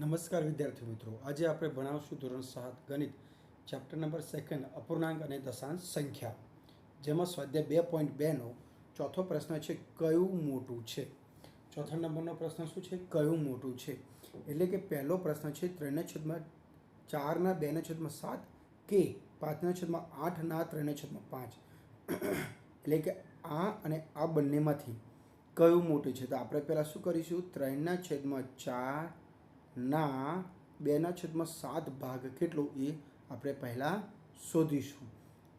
નમસ્કાર વિદ્યાર્થી મિત્રો. આજે આપણે ભણાવશું ધોરણ સાત ગણિત ચેપ્ટર નંબર સેકન્ડ અપૂર્ણાંક અને દશાંશ સંખ્યા. જેમાં સ્વાધ્યાય બે પોઈન્ટ બેનો ચોથો પ્રશ્ન છે, કયું મોટું છે? ચોથા નંબરનો પ્રશ્ન શું છે? કયું મોટું છે? એટલે કે પહેલો પ્રશ્ન છે ત્રણના છેદમાં ચારના બેના છેદમાં સાત, કે પાંચના છેદમાં આઠના ત્રણના છેદમાં પાંચ. એટલે કે આ અને આ બંનેમાંથી કયું મોટું છે? તો આપણે પહેલાં શું કરીશું? ત્રણના છેદમાં ચાર ના, બેના છેદમાં સાત ભાગ કેટલો એ આપણે પહેલાં શોધીશું.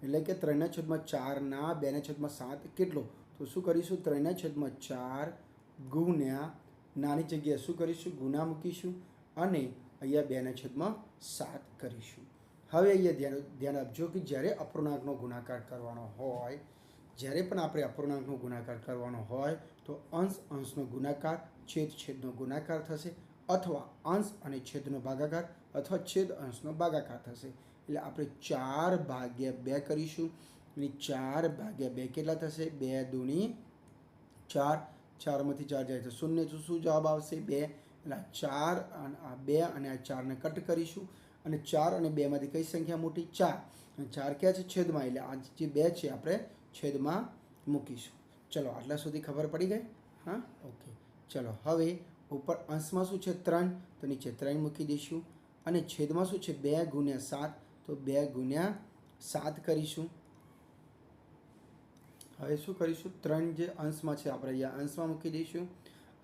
એટલે કે ત્રણના છેદમાં ચારના બેના છેદમાં સાત કેટલો? તો શું કરીશું? ત્રણના છેદમાં ચાર ગુણ્યા નાની જગ્યાએ શું કરીશું? ગુના મૂકીશું અને અહીંયા બેના છેદમાં સાત કરીશું. હવે અહીંયા ધ્યાન ધ્યાન આપજો કે જ્યારે અપૂર્ણાંકનો ગુણાકાર કરવાનો હોય, જ્યારે પણ આપણે અપૂર્ણાંકનો ગુણાકાર કરવાનો હોય, તો અંશ અંશનો ગુણાકાર, છેદ છેદનો ગુણાકાર થશે. અથવા અંશ અને છેદનો ભાગાકાર અથવા છેદ અંશનો ભાગાકાર થશે. એટલે આપણે ચાર ભાગ્યા બે કરીશું. અને ચાર ભાગ્યા બે કેટલા થશે? બે દૂણી ચાર. ચારમાંથી ચાર જાય તો શૂન્ય તો શું જવાબ આવશે? બે. એટલે આ ચાર અને આ બે અને આ ચારને કટ કરીશું. અને ચાર અને બેમાંથી કઈ સંખ્યા મોટી? ચાર. અને ચાર ક્યાં છે? છેદમાં. એટલે આ જે બે છે, આપણે છેદમાં મૂકીશું. ચલો, આટલા સુધી ખબર પડી ગઈ? હા? ઓકે. ચલો, હવે ઉપર અંશમાં શું છે ત્રણ? તો નીચે ત્રણ મૂકી દઈશું. અને છેદમાં શું છે બે ગુણ્યા સાત? તો બે ગુણ્યા સાત કરીશું. હવે શું કરીશું? ત્રણ જે અંશમાં છે, આપણે અહીંયા અંશમાં મૂકી દઈશું.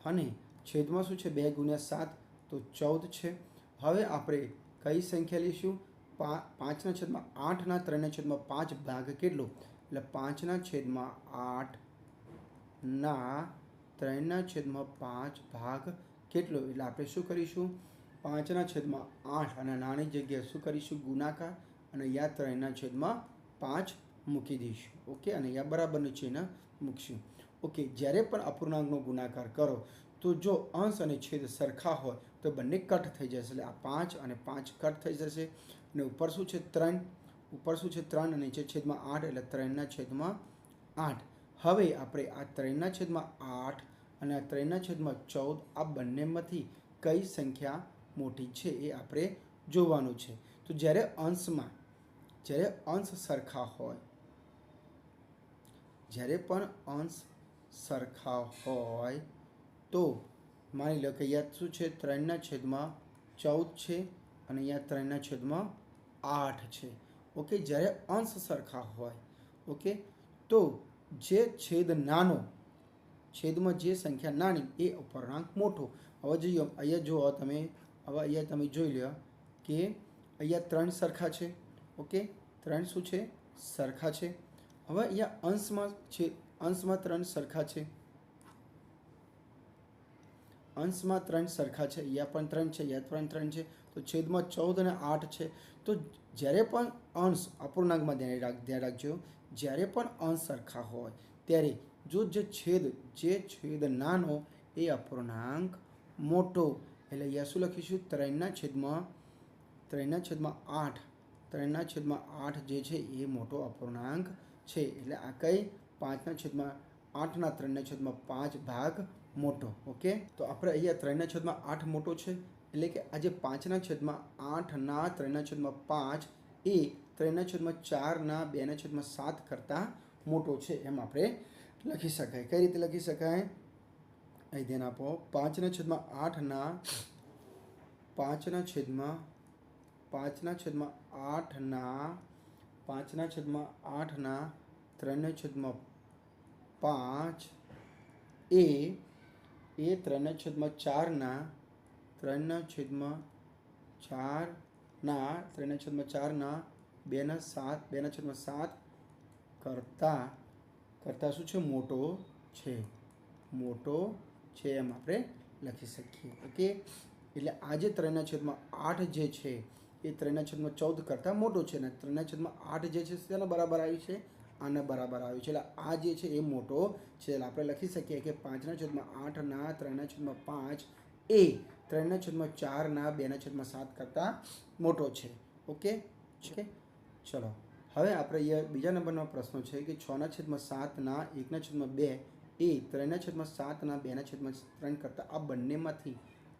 અને છેદમાં શું છે બે ગુણ્યા સાત? તો ચૌદ છે. હવે આપણે કઈ સંખ્યા લઈશું? પા, પાંચના છેદમાં આઠના ત્રણના છેદમાં પાંચ ભાગ કેટલો? એટલે પાંચના છેદમાં આઠના ત્રણના છેદમાં પાંચ ભાગ કેટલો? એટલે આપણે શું કરીશું? પાંચના છેદમાં આઠ અને નાની જગ્યાએ શું કરીશું? ગુણાકાર અને અહીંયા ત્રણના છેદમાં પાંચ મૂકી દઈશું. ઓકે? અને અહીંયા બરાબરનું ચિહ્ન મૂકશું. ઓકે? જ્યારે પણ અપૂર્ણાંકનો ગુણાકાર કરો, તો જો અંશ અને છેદ સરખા હોય, તો બંને કટ થઈ જશે. એટલે આ પાંચ અને પાંચ કટ થઈ જશે. અને ઉપર શું છે? ત્રણ. ઉપર શું છે? ત્રણ અને નીચે છેદમાં આઠ. એટલે ત્રણના છેદમાં આઠ. હવે આપણે આ ત્રણના છેદમાં આઠ અને આ ત્રણના છેદમાં ચૌદ આ બંનેમાંથી કઈ સંખ્યા મોટી છે એ આપણે જોવાનું છે. તો જ્યારે અંશમાં, જ્યારે અંશ સરખા હોય, જ્યારે પણ અંશ સરખા હોય, તો માની લો કે અહીંયા શું છે? ત્રણના છેદમાં ચૌદ છે અને અહીંયા ત્રણના છેદમાં આઠ છે. ઓકે, જ્યારે અંશ સરખા હોય, ઓકે, તો જે છેદ નાનો છેદમાં જે સંખ્યા નાની એ અપૂર્ણાંક મોટો. હવે જોઈએ, અહીંયા જુઓ તમે, હવે અહીંયા તમે જોઈ લો કે અહીંયા ત્રણ સરખા છે. ઓકે? ત્રણ શું છે? સરખા છે. હવે અહીંયા અંશમાં છે, અંશમાં ત્રણ સરખા છે. અંશમાં ત્રણ સરખા છે. અહીંયા પણ ત્રણ છે, અહીંયા પણ ત્રણ છે. તો છેદમાં ચૌદ અને આઠ છે. તો જ્યારે પણ અંશ અપૂર્ણાંકમાં ધ્યાન રાખ, ધ્યાન રાખજો, જ્યારે પણ અંશ સરખા હોય, ત્યારે જો જે છેદ જે છેદ નાનો, એ અપૂર્ણાંક મોટો. એટલે અહીંયા શું લખીશું? ત્રણના છેદમાં ત્રણના છેદમાં આઠ. ત્રણના છેદમાં આઠ જે છે, એ મોટો અપૂર્ણાંક છે. એટલે આ કઈ? પાંચના છેદમાં આઠના ત્રણના છેદમાં પાંચ ભાગ મોટો. ઓકે? તો આપણે અહીંયા ત્રણના છેદમાં આઠ મોટો છે. એટલે કે આજે પાંચના છેદમાં આઠના ત્રણના છેદમાં પાંચ એ ત્રણના છેદમાં ચારના, બેના છેદમાં સાત કરતાં મોટો છે. એમ આપણે લખી શકાય. કઈ રીતે લખી શકાય? અહીં ધ્યાન આપો. પાંચના છેદમાં આઠના પાંચના છેદમાં પાંચના છેદમાં આઠના પાંચના છેદમાં આઠના ત્રણના છેદમાં પાંચ એ એ ત્રણના છેદમાં ચારના ત્રણના છેદમાં ચારના ત્રણના છેદમાં ચારના બેના સાત બેના છેદમાં સાત કરતાં કરતાં શું છે? મોટો છે. મોટો છે એમ આપણે લખી શકીએ. ઓકે એટલે આ જે ત્રણના છેદમાં આઠ જે છે, એ ત્રણના છેદમાં ચૌદ કરતાં મોટો છે અને ત્રણના છેદમાં આઠ જે છે તેના બરાબર આવ્યું છે? આને બરાબર આવ્યું છે. એટલે આ જે છે, એ મોટો છે. એટલે આપણે લખી શકીએ કે પાંચના છેદમાં આઠના ત્રણના છેદમાં પાંચ એ ત્રણના છેદમાં ચારના બેના છેદમાં સાત કરતાં મોટો છે. ઓકે છે ચલો. હવે આપણે બીજા નંબરનો પ્રશ્ન છે કે છના છેદમાં સાતના એકના છેદમાં બે એ ત્રણના છેદમાં સાતના બેના છેદમાં ત્રણ કરતાં આ બંનેમાંથી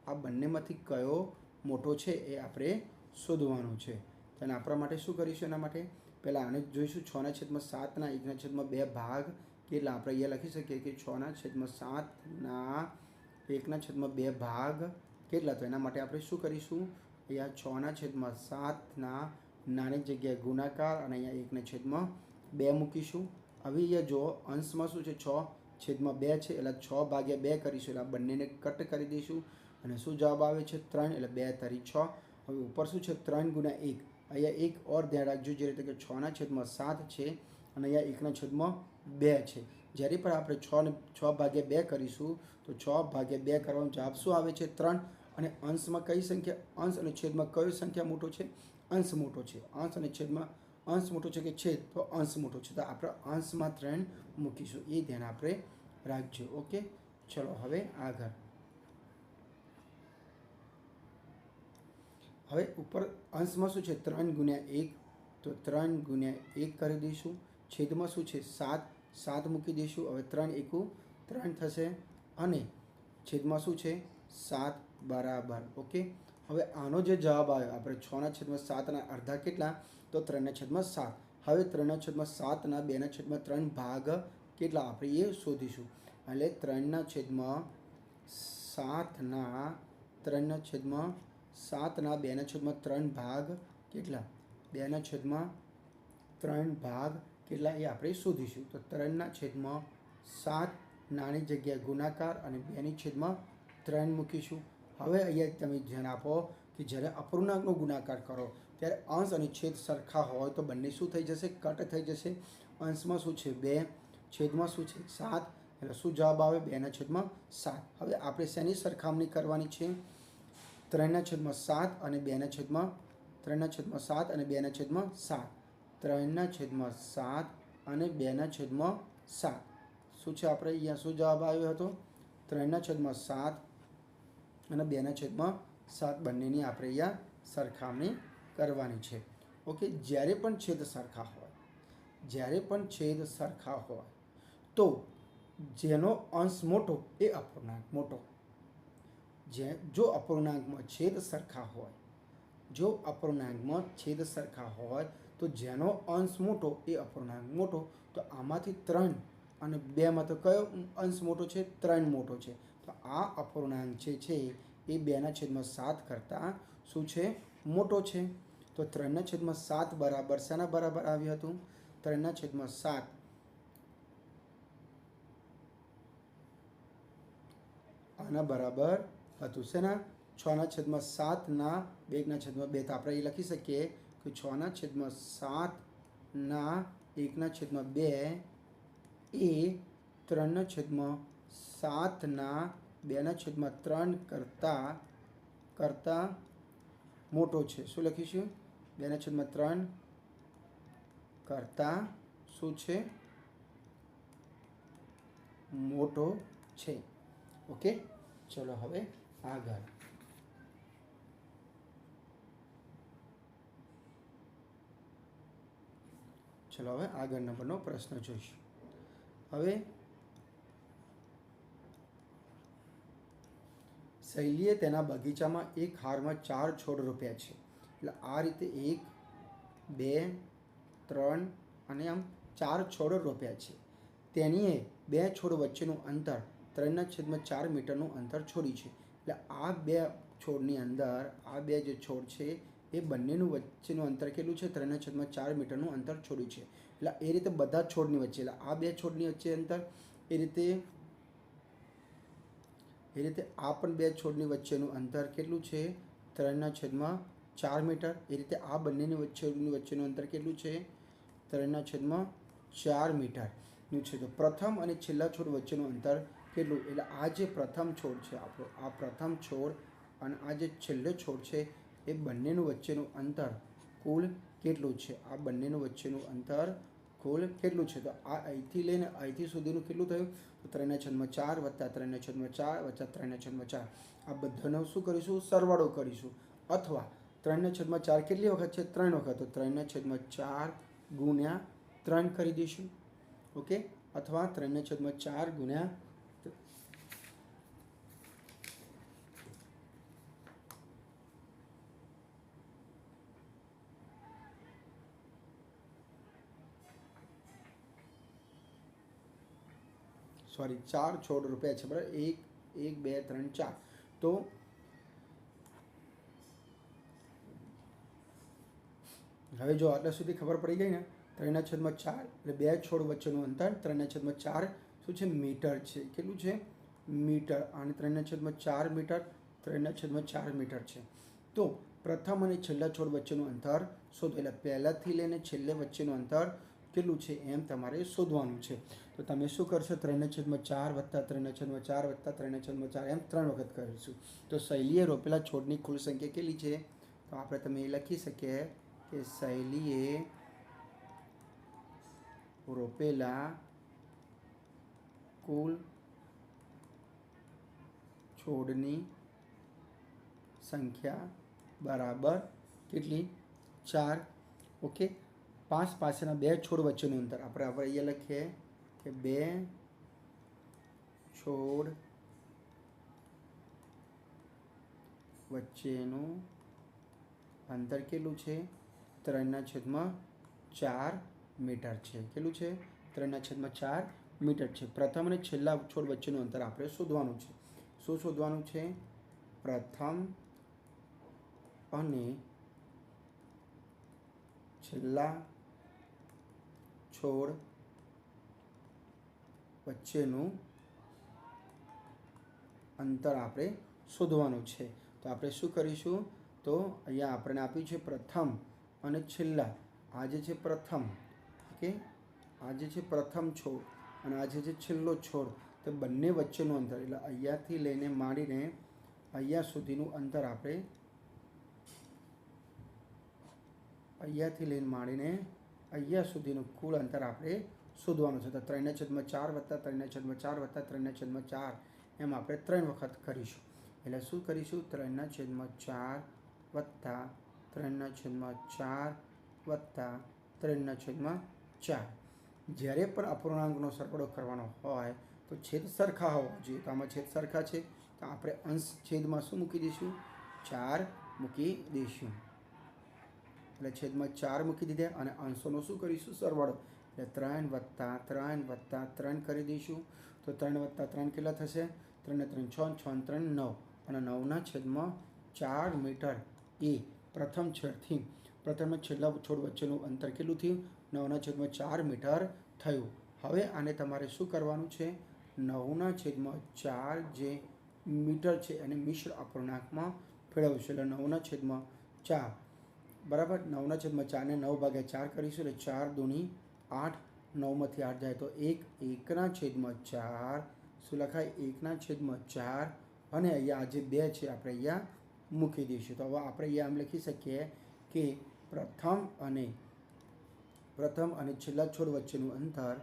આ બંનેમાંથી કયો મોટો છે એ આપણે શોધવાનો છે. તો આપણા માટે શું કરીશું એના માટે? પહેલાં આને જોઈશું છના છેદમાં સાતના એકના છેદમાં બે ભાગ કેટલા આપણે અહીંયા લખી શકીએ કે છના છેદમાં સાતના એકના છેદમાં બે ભાગ કેટલા? તો એના માટે આપણે શું કરીશું? અહીંયા છના છેદમાં સાતના નાની જગ્યાએ ગુણાકાર અને અહીંયા એકના છેદમાં બે મૂકીશું. હવે અહીંયા જો અંશમાં શું છે? છ છેદમાં બે છે, એટલે છ ભાગ્યા બે કરીશું, એટલે આ બંનેને કટ કરી દઈશું. અને શું જવાબ આવે છે? ત્રણ, એટલે બે તરી છ. હવે ઉપર શું છે? ત્રણ ગુણ્યા એક. અહીંયા એક ઓર ધ્યાન રાખજો, જે રીતે કે છના છેદમાં સાત છે અને અહીંયા એકના છેદમાં બે છે. જ્યારે પણ આપણે છ ને છ ભાગ્યા બે કરીશું, તો છ ભાગ્યા બે કરવાનો જવાબ શું આવે છે? ત્રણ. અને અંશમાં કઈ સંખ્યા? અંશ અને છેદમાં કયો સંખ્યા મોટો છે? અંશ મોટો છે. અંશ અને છેદમાં અંશ મોટો છે કે છેદ? તો અંશ મોટો છે. તો આપણે અંશમાં ત્રણ મૂકીશું. એ ધ્યાન આપણે રાખજો. ઓકે? ચલો, હવે આગળ. હવે ઉપર અંશમાં શું છે? ત્રણ ગુણ્યા એક. તો ત્રણ ગુણ્યા એક કરી દઈશું. છેદમાં શું છે? સાત. સાત મૂકી દઈશું. હવે ત્રણ એકુ ત્રણ થશે. અને છેદમાં શું છે? સાત બરાબર. ઓકે? હવે આનો જે જવાબ આવ્યો, આપણે છના છેદમાં સાતના અડધા કેટલા? તો ત્રણના છેદમાં સાત. હવે ત્રણના છેદમાં સાતના બેના છેદમાં ત્રણ ભાગ કેટલા? આપણે એ શોધીશું. એટલે ત્રણના છેદમાં સાતના ત્રણના છેદમાં સાતના બેના છેદમાં ત્રણ ભાગ કેટલા? બેના છેદમાં ત્રણ ભાગ કેટલા? એ આપણે શોધીશું. તો ત્રણના છેદમાં સાત નાની જગ્યાએ ગુણાકાર અને બેની છેદમાં ત્રણ મૂકીશું. હવે અહીંયા તમે ધ્યાન આપો કે જ્યારે અપૂર્ણાંકનો ગુણાકાર કરો, ત્યારે અંશ અને છેદ સરખા હોય તો બંને શું થઈ જશે? કટ થઈ જશે. અંશમાં શું છે? બે. છેદમાં શું છે? સાત. એટલે શું જવાબ આવે? બેના છેદમાં સાત. હવે આપણે શેની સરખામણી કરવાની છે? ત્રણના છેદમાં સાત અને બેના છેદમાં ત્રણના છેદમાં સાત અને બેના છેદમાં સાત. ત્રણના છેદમાં સાત અને બેના છેદમાં સાત. શું છે આપણે? અહીંયા શું જવાબ આવ્યો હતો? ત્રણના છેદમાં સાત અને બેના છેદમાં સાત બંનેની આપણે અહીંયા સરખામણી કરવાની છે. ઓકે, જ્યારે પણ છેદ સરખા હોય, જ્યારે પણ છેદ સરખા હોય, તો જેનો અંશ મોટો એ અપૂર્ણાંક મોટો. જે, જો અપૂર્ણાંકમાં છેદ સરખા હોય, જો અપૂર્ણાંકમાં છેદ સરખા હોય, તો જેનો અંશ મોટો એ અપૂર્ણાંક મોટો, તો આમાંથી ત્રણ અને બેમાં તો કયો અંશ મોટો છે? ત્રણ મોટો છે. તો આ અપૂર્ણાંક જે છે એ બેના છેદમાં સાત કરતાં શું છે? મોટો છે. તો ત્રણના છેદમાં સાત બરાબર શેના બરાબર આવ્યું હતું? ત્રણના છેદમાં સાત આના બરાબર હતું શેના? છના છેદમાં સાતના બેના છેદમાં બે. તો આપણે એ લખી શકીએ કે છના છેદમાં સાતના એકના છેદમાં બે એ ત્રણના છેદમાં સાતના બેના છેદમાં ત્રણ કરતાં કરતાં મોટો છે. શું લખીશું? બેના છેદમાં ત્રણ કરતાં શું છે? મોટો છે. ઓકે? ચલો હવે આગળ. ચલો હવે આગળ નંબરનો પ્રશ્ન જોઈશું. હવે શૈલીએ તેના બગીચામાં એક હારમાં ચાર છોડ રોપ્યા છે. એટલે આ રીતે એક, બે, ત્રણ અને આમ ચાર છોડ રોપ્યા છે. તેણીએ બે છોડ વચ્ચેનું અંતર ત્રણના છેદમાં ચાર મીટરનું અંતર છોડ્યું છે. એટલે આ બે છોડની અંદર, આ બે જે છોડ છે, એ બંનેનું વચ્ચેનું અંતર કેટલું છે? ત્રણના છેદમાં ચાર મીટરનું અંતર છોડ્યું છે. એટલે એ રીતે બધા છોડની વચ્ચે, એટલે આ બે છોડની વચ્ચે અંતર, એ રીતે એ રીતે આ પણ બે છોડની વચ્ચેનું અંતર કેટલું છે? ત્રણના છેદમાં ચાર મીટર. એ રીતે આ બંનેની વચ્ચેની વચ્ચેનું અંતર કેટલું છે? ત્રણના છેદમાં ચાર મીટરનું છે. તો પ્રથમ અને છેલ્લા છોડ વચ્ચેનું અંતર કેટલું? એટલે આ જે પ્રથમ છોડ છે આપણો, આ પ્રથમ છોડ અને આ જે છેલ્લો છોડ છે, એ બંનેનું વચ્ચેનું અંતર કુલ કેટલું છે? આ બંનેનું વચ્ચેનું અંતર કુલ કેટલું છે? તો આ અહીંથી લઈને અહીંથી સુધીનું કેટલું થયું? ત્રણના છદમાં ચાર વત્તા ત્રણના છદમાં ચાર વત્તા ત્રણના છેદમાં ચાર. આ બધાનો શું કરીશું? સરવાળો કરીશું. અથવા ત્રણના છદમાં ચાર કેટલી વખત છે? ત્રણ વખત. તો ત્રણના છદમાં ચાર ગુણ્યા ત્રણ કરી દઈશું ઓકે? અથવા ત્રણના છદમાં ચાર ગુણ્યા સોરી, ચાર છોડ રૂપિયા છે, બરાબર? એક એક, બે, ત્રણ, ચાર. તો હવે જો આટલા સુધી ખબર પડી ગઈ ને, ત્રણના છેદમાં ચાર એટલે બે છોડ વચ્ચેનું અંતર, ત્રણના છેદમાં ચાર શું છે? મીટર છે. કેટલું છે? મીટર. અને ત્રણના છેદમાં ચાર મીટર, ત્રણના છેદમાં ચાર મીટર છે. તો પ્રથમ અને છેલ્લા છોડ વચ્ચેનું અંતર શોધો. એટલે પહેલાંથી લઈને છેલ્લે વચ્ચેનું અંતર કેટલું છે? એમ તમારે શોધવાનું છે. તો તમે શું કરશો? ત્રણ છેદમાં ચાર વત્તા ત્રણ છેદમાં ચાર વત્તા ત્રણ છેદમાં ચાર, એમ ત્રણ વખત કરીશું. તો શૈલીએ રોપેલા છોડની કુલ સંખ્યા કેટલી છે? તો આપણે તમે એ લખી શકીએ કે શૈલીએ રોપેલા કુલ છોડની સંખ્યા બરાબર કેટલી? ચાર. ઓકે? પાંચ પાસેના બે છોડ વચ્ચેનું અંતર. આપણે આપણે અહીંયા લખીએ. કે બે છોડ વચ્ચેનું અંતર કેટલું છે? ત્રણના છેદમાં ચાર મીટર છે. કેટલું છે? ત્રણના છેદમાં ચાર મીટર છે. પ્રથમ અને છેલ્લા છોડ વચ્ચેનું અંતર આપણે શોધવાનું છે. શું શોધવાનું છે? પ્રથમ અને છેલ્લા છોડ વચ્ચેનું અંતર આપણે શોધવાનું છે. તો આપણે શું કરીશું? તો અહીંયા આપણને આપ્યું છે પ્રથમ અને છેલ્લા. આજે છે પ્રથમ. ઓકે? આજે છે પ્રથમ છોડ અને આજે છે છેલ્લો છોડ. તો બંને વચ્ચેનું અંતર. એટલે અહીંયાથી લઈને માંડીને અહીંયા સુધીનું અંતર આપણે અહીંયાથી લઈને માંડીને અહીંયા સુધીનું કુલ અંતર આપણે શોધવાનું છે. તો ત્રણના છેદમાં ચાર વત્તા ત્રણના છેદમાં ચાર વત્તા ત્રણના છેદમાં ચાર. એમ આપણે ત્રણ વખત કરીશું. એટલે શું કરીશું? ત્રણના છેદમાં ચાર વત્તા ત્રણના છેદમાં ચાર વત્તા ત્રણના છેદમાં ચાર. જ્યારે પણ અપૂર્ણાંકનો સરવાળો કરવાનો હોય, તો છેદ સરખા હોવા જોઈએ. તો આમાં છેદ સરખા છે? તો આપણે અંશ છેદમાં શું મૂકી દઈશું? ચાર મૂકી દઈશું. એટલે છેદમાં ચાર મૂકી દીધા અને અંશોનો શું કરીશું? સરવાળો. એટલે ત્રણ વત્તા ત્રણ વત્તા ત્રણ કરી દઈશું. તો ત્રણ વત્તા ત્રણ કેટલા થશે? ત્રણે ત્રણ છ છ ત્રણ નવ. અને નવના છેદમાં ચાર મીટર એ પ્રથમ છેડથી, પ્રથમ છેલ્લા છોડ વચ્ચેનું અંતર કેટલું થયું? નવના છેદમાં ચાર મીટર થયું. હવે આને તમારે શું કરવાનું છે? નવના છેદમાં ચાર જે મીટર છે એને મિશ્ર અપૂર્ણાંકમાં ફેળવશું. એટલે નવના છેદમાં ચાર. બરાબર? નવના છેદમાં ચારને નવ ભાગ્યા ચાર કરીશું એટલે ચાર દૂની આઠ, નવમાંથી આઠ જાય તો એક, એકના છેદમાં ચાર. શું લખાય? એકના છેદમાં ચાર. અને અહીંયા આજે બે છે, આપણે અહીંયા મૂકી દઈશું. તો હવે આપણે અહીંયા આમ લખી શકીએ કે પ્રથમ અને પ્રથમ અને છેલ્લા છોડ વચ્ચેનું અંતર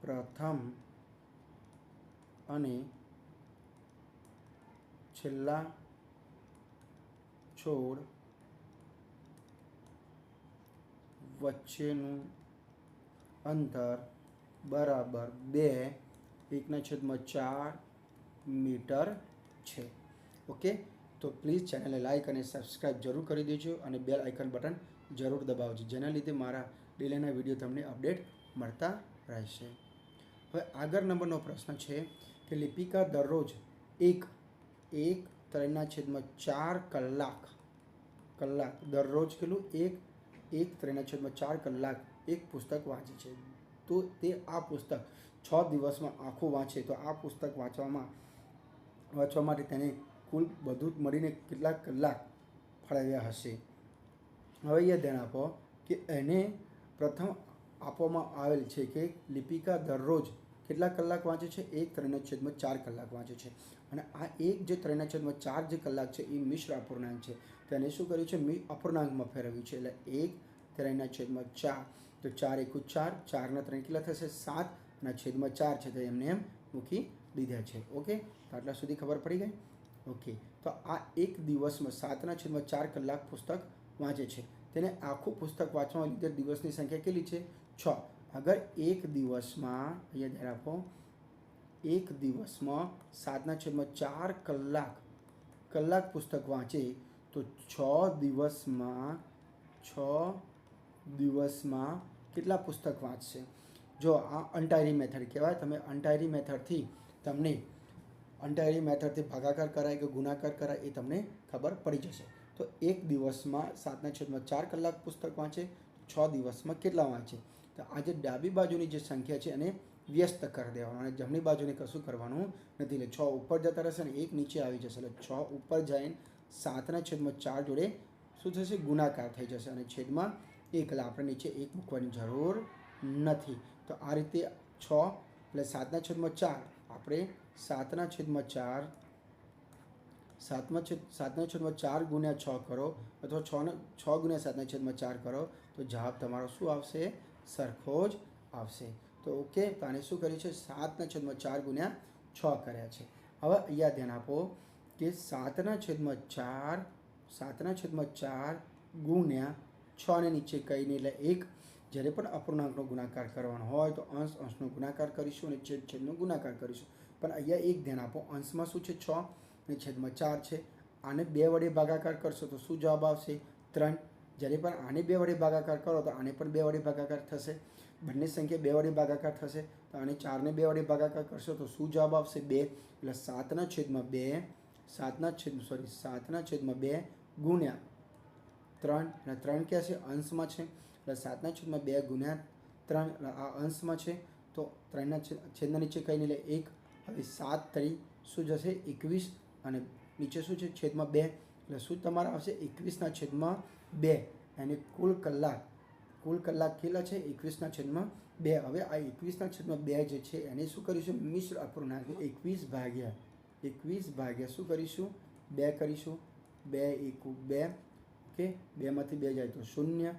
પ્રથમ અને છેલ્લા છોડ વચ્ચેનું અંતર બરાબર બે એકના છેદમાં ચાર મીટર છે. ઓકે? તો પ્લીઝ ચેનલને લાઇક અને સબસ્ક્રાઈબ જરૂર કરી દેજો અને બેલ આઇકન બટન જરૂર દબાવજો, જેના લીધે મારા ડેલીના વીડિયો તમને અપડેટ મળતા રહેશે. હવે આગળ નંબરનો પ્રશ્ન છે કે લિપિકા દરરોજ એક એક, ત્રણના છેદમાં ચાર કલાક કલાક, દરરોજ કેટલું? એક એક ત્રેના ચાર કલાક એક પુસ્તક વાંચે છે. તો તે આ પુસ્તક છ દિવસમાં આખું વાંચે. તો આ પુસ્તક વાંચવામાં, વાંચવા માટે તેને કુલ બધું જ મળીને કેટલા કલાક ફાળવ્યા હશે. હવે એ ધ્યાન આપો કે એને પ્રથમ આપવામાં આવેલ છે કે લિપિકા દરરોજ કેટલા કલાક વાંચે છે? એક ત્રણના છેદમાં ચાર કલાક વાંચે છે. અને આ એક જે ત્રણના છેદમાં ચાર જે કલાક છે એ મિશ્ર અપૂર્ણાંક છે. તેને શું કર્યું છે? મી અપૂર્ણાંકમાં ફેરવ્યું છે. એટલે એક ત્રણના છેદમાં ચાર, તો ચાર એકુ ચાર, ચારના ત્રણ કેટલા થશે? સાત, અને છેદમાં ચાર છે તો એમને એમ મૂકી દીધા છે. ઓકે? તો આટલા સુધી ખબર પડી ગઈ? ઓકે. તો આ એક દિવસમાં સાતના છેદમાં ચાર કલાક પુસ્તક વાંચે છે. તેને આખું પુસ્તક વાંચવા લીધે દિવસની સંખ્યા કેટલી છે? છ. અગર એક દિવસમાં, અહીંયા ધ્યાન આપો એક દિવસમાં સાતના છેદમાં ચાર કલાક કલાક પુસ્તક વાંચે, તો છ દિવસમાં છ દિવસમાં કેટલા પુસ્તક વાંચશે? જો આ અંટાયરી મેથડ કહેવાય, તમે અંટાયરી મેથડથી તમને અંટાયરી મેથડથી ભાગાકાર કરાય કે ગુણાકાર કરાય એ તમને ખબર પડી જશે. તો એક દિવસમાં સાતના છેદમાં ચાર કલાક પુસ્તક વાંચે, છ દિવસમાં કેટલા વાંચે? તો આજે ડાબી બાજુની જે સંખ્યા છે એને વ્યસ્ત કરી દેવાનું અને જમણી બાજુને કશું કરવાનું નથી. એટલે છ ઉપર જતા રહેશે ને એક નીચે આવી જશે. એટલે છ ઉપર જઈને સાતના છેદમાં ચાર જોડે શું થશે? ગુણાકાર થઈ જશે અને છેદમાં એક. એટલે આપણે નીચે એક મૂકવાની જરૂર નથી. તો આ રીતે છ એટલે સાતના છેદમાં ચાર. આપણે સાતના છેદમાં ચાર, સાતમા છેદ, સાતના છેદમાં ચાર ગુણ્યા છ કરો અથવા છ છ ગુણ્યા સાતના છેદમાં ચાર કરો તો જવાબ તમારો શું આવશે? સરખો જ આવશે. તો ઓકે તો આને શું કર્યું છે? સાતના છેદમાં ચાર ગુણ્યા છ કર્યા છે. હવે અહીંયા ધ્યાન આપો કે સાતના છેદમાં ચાર, સાતના છેદમાં ચાર ગુણ્યા છને નીચે કહીને એટલે એક, જ્યારે પણ અપૂર્ણાંકનો ગુણાકાર કરવાનો હોય તો અંશ, અંશનો ગુણાકાર કરીશું અને છેદ, છેદનો ગુણાકાર કરીશું. પણ અહીંયા એક ધ્યાન આપો, અંશમાં શું છે? છ અને છેદમાં ચાર છે. આને બે વડે ભાગાકાર કરશો તો શું જવાબ આવશે? ત્રણ જ્યારે પણ આને બે વડે ભાગાકાર કરો, તો આને પણ બે વડે ભાગાકાર થશે. બંને સંખ્યા બે વડે ભાગાકાર થશે, તો આને ચારને બે વડે ભાગાકાર કરશો, તો શું જવાબ આવશે? બે. એટલે સાતના છેદમાં બે, સાતના છેદ સોરી સાતના છેદમાં બે ગુણ્યા ત્રણ. અને ત્રણ ક્યાં છે? અંશમાં છે. એટલે સાતના છેદમાં બે ગુણ્યા ત્રણ, એટલે આ અંશમાં છે. તો ત્રણના છેદ, છેદના નીચે કહીને એટલે એક. હવે સાત તરી શું જશે? એકવીસ. અને નીચે શું છે? છેદમાં બે. એટલે શું તમારા આવશે? એકવીસના છેદમાં બે. અને કુલ કલાક કુલ કલાક કેટલા છે? એકવીસના છેદમાં બે. હવે આ એકવીસના છેદમાં બે જે છે, એને શું કરીશું? મિશ્ર અપૂર્ણાંક એકવીસ ભાગ્યા એકવીસ ભાગ્યા શું કરીશું? બે કરીશું. બે એકુ બે. ઓકે? બેમાંથી બે જાય તો શૂન્ય.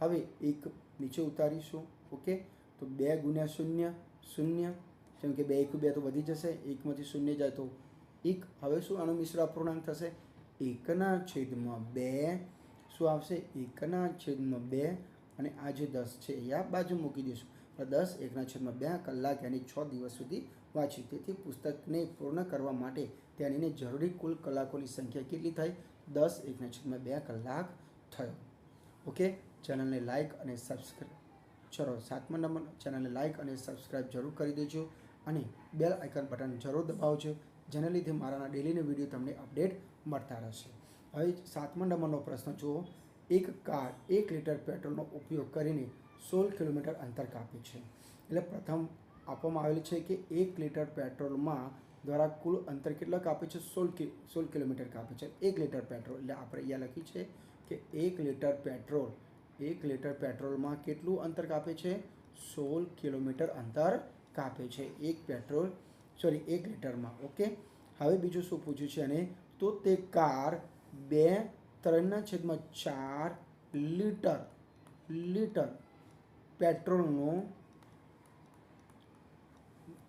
હવે એક નીચે ઉતારીશું. ઓકે? તો બે ગુણ્યા શૂન્ય શૂન્ય. કેમ કે બે એકુ બે તો વધી જશે. એકમાંથી શૂન્ય જાય તો એક. હવે શું આનો મિશ્ર અપૂર્ણાંક થશે? એકના છેદમાં બે. શું આવશે? એકના છેદમાં બે અને આ જે દસ છે અહીંયા બાજુ મૂકી દઈશું. દસ એકના છેદમાં બે કલાક યાની છ દિવસ સુધી વાંચી. તેથી પુસ્તકને પૂર્ણ કરવા માટે તેણીને જરૂરી કુલ કલાકોની સંખ્યા કેટલી થઈ? દસ એકના છેદમાં બે કલાક થયો. ઓકે? ચેનલને લાઇક અને સબસ્ક્રાઈબ ચલો સાતમા નંબર ચેનલને લાઇક અને સબસ્ક્રાઈબ જરૂર કરી દેજો અને બેલ આઇકન બટન જરૂર દબાવજો, જેના લીધે મારાના ડેલીનો વીડિયો તમને અપડેટ મળતા રહેશે. હવે સાતમા નંબરનો પ્રશ્ન જુઓ. એક કાર, એક લીટર પેટ્રોલનો ઉપયોગ કરીને સોળ કિલોમીટર અંતર કાપે છે. એટલે પ્રથમ આપવામાં આવેલ છે કે એક લીટર પેટ્રોલમાં દ્વારા કુલ અંતર કેટલા કાપે છે? સોળ કિ, સોળ કિલોમીટર કાપે છે. એક લીટર પેટ્રોલ, એટલે આપણે અહીંયા લખ્યું છે કે એક લીટર પેટ્રોલ, એક લીટર પેટ્રોલમાં કેટલું અંતર કાપે છે? સોળ કિલોમીટર અંતર કાપે છે. એક પેટ્રોલ, સોરી, એક લીટરમાં. ઓકે? હવે બીજું શું પૂછ્યું છે અને તો તે કાર બે, ત્રણના છેદમાં ચાર લીટર લીટર પેટ્રોલનો,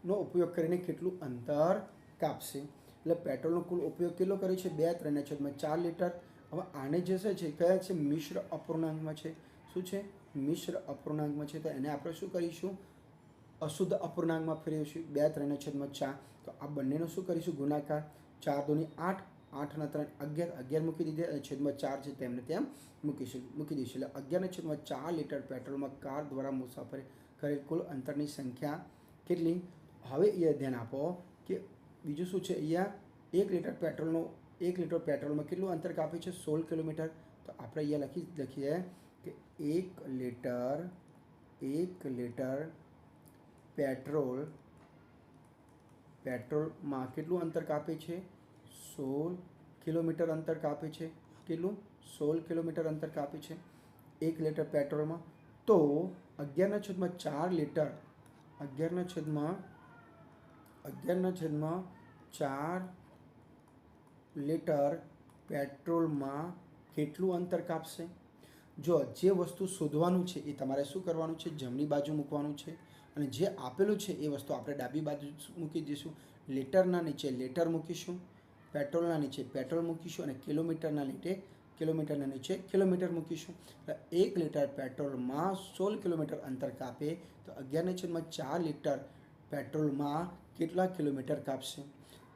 નો ઉપયોગ કરીને કેટલું અંતર કાપશે. એટલે પેટ્રોલનો કુલ ઉપયોગ કેટલો કરે છે? બે, ત્રણના છેદમાં ચાર લીટર. હવે આને જે છે કયા છે? મિશ્ર અપૂર્ણાંકમાં છે. શું છે? મિશ્ર અપૂર્ણાંકમાં છે. તો એને આપણે શું કરીશું? અશુદ્ધ અપૂર્ણાંકમાં ફેરવીશું. બે, ત્રણના છેદમાં ચાર. તો આ બંનેનો શું કરીશું? ગુણાકાર. ચાર દોની આઠ. આઠના ત્રણ અગિયાર અગિયાર મૂકી દીધે અને છેદમાં ચાર છે તેમને તેમ મૂકીશું મૂકી દઈશું. એટલે અગિયારના છેદમાં ચાર લીટર પેટ્રોલમાં કાર દ્વારા મુસાફરી કરેલ કુલ અંતરની સંખ્યા કેટલી? હવે એ ધ્યાન આપો કે બીજું શું છે? અહીંયા એક લીટર પેટ્રોલનો, એક લીટર પેટ્રોલમાં કેટલું અંતર કાપે છે? સોળ કિલોમીટર. તો આપણે અહીંયા લખી, લખીએ કે એક લીટર એક લીટર પેટ્રોલ, પેટ્રોલમાં કેટલું અંતર કાપે છે? સોળ કિલોમીટર અંતર કાપે છે. કેટલું? સોળ કિલોમીટર અંતર કાપે છે. એક લીટર પેટ્રોલમાં. તો અગિયારના છેદમાં ચાર લીટર, અગિયારના છેદમાં અગિયારના છેદમાં ચાર લીટર પેટ્રોલમાં કેટલું અંતર કાપશે? જો જે વસ્તુ શોધવાનું છે, એ તમારે શું કરવાનું છે? જમણી બાજુ મૂકવાનું છે. અને જે આપેલું છે, એ વસ્તુ આપણે ડાબી બાજુ મૂકી દઈશું. લીટરના નીચે લેટર મૂકીશું. પેટ્રોલના નીચે પેટ્રોલ મૂકીશું અને કિલોમીટરના લીટે કિલોમીટરના નીચે કિલોમીટર મૂકીશું. એટલે એક લીટર પેટ્રોલમાં સોળ કિલોમીટર અંતર કાપે તો અગિયારને છેદમાં ચાર લીટર પેટ્રોલમાં કેટલા કિલોમીટર કાપશે?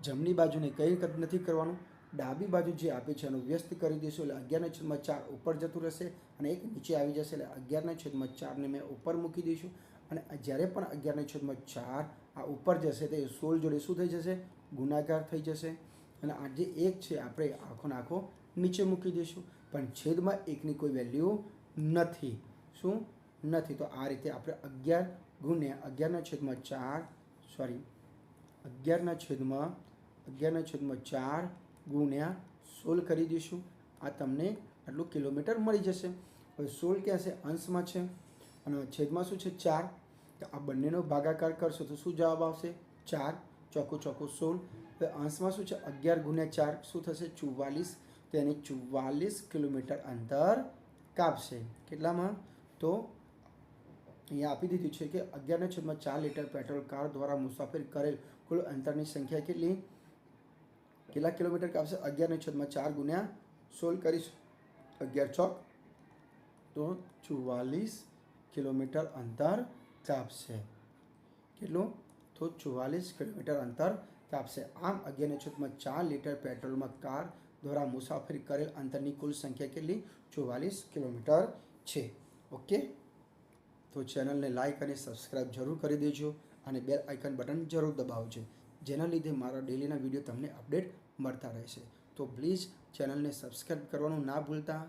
જમણી બાજુને કંઈ નથી કરવાનું? ડાબી બાજુ જે આપે છે એનું વ્યસ્ત કરી દઈશું એટલે અગિયારના છેદમાં ચાર ઉપર જતું રહેશે અને એક નીચે આવી જશે એટલે અગિયારના છેદમાં ચારને મેં ઉપર મૂકી દઈશું. અને જ્યારે પણ અગિયારના છેદમાં ચાર આ ઉપર જશે તો એ સોળ જોડે શું થઈ જશે? ગુણાકાર થઈ જશે. અને આ જે એક છે, આપણે આખો આખો નીચે મૂકી દઈશું. પણ છેદમાં એકની કોઈ વેલ્યુ નથી. શું? નથી. તો આ રીતે આપણે અગિયાર ગુણ્યા અગિયારના છેદમાં ચાર સોરી અગિયારના છેદમાં અગિયારના છેદમાં ચાર ગુણ્યા સોલ કરી દઈશું. આ તમને આટલું કિલોમીટર મળી જશે. હવે સોળ ક્યાં છે? અંશમાં છે. અને છેદમાં શું છે? ચાર. તો આ બંનેનો ભાગાકાર કરશો તો શું જવાબ આવશે? ચાર ચોખ્ખું ચોખ્ખું સોળ હવે અંશમાં શું છે? અગિયાર ગુણ્યા ચાર, શું થશે? ચુમ્માલીસ તો એને ચુમ્માલીસ કિલોમીટર અંતર કાપશે. કેટલામાં? તો અહીંયા આપી દીધું છે કે અગિયારના છેદમાં ચાર લીટર પેટ્રોલ કાર દ્વારા મુસાફરી કરેલ કુલ અંતરની સંખ્યા કેટલી? કેટલા કિલોમીટર કાપશે? અગિયારના છેદમાં ચાર ગુણ્યા સોલ કરીશું. અગિયાર ચોક. તો ચુમ્માલીસ કિલોમીટર અંતર કાપશે. કેટલું? તો ચુમ્માલીસ કિલોમીટર અંતર કાપશે આમ અગિયારને છૂટમાં ચાર લીટર પેટ્રોલમાં કાર દ્વારા મુસાફરી કરેલ અંતરની કુલ સંખ્યા કેટલી? ચોવાલીસ કિલોમીટર છે. ઓકે? તો ચેનલને લાઈક અને સબસ્ક્રાઇબ જરૂર કરી દેજો અને બેલ આઇકન બટન જરૂર દબાવજો, જેના લીધે મારા ડેલીના વીડિયો તમને અપડેટ મળતા રહેશે. તો પ્લીઝ ચેનલને સબસ્ક્રાઇબ કરવાનું ના ભૂલતા.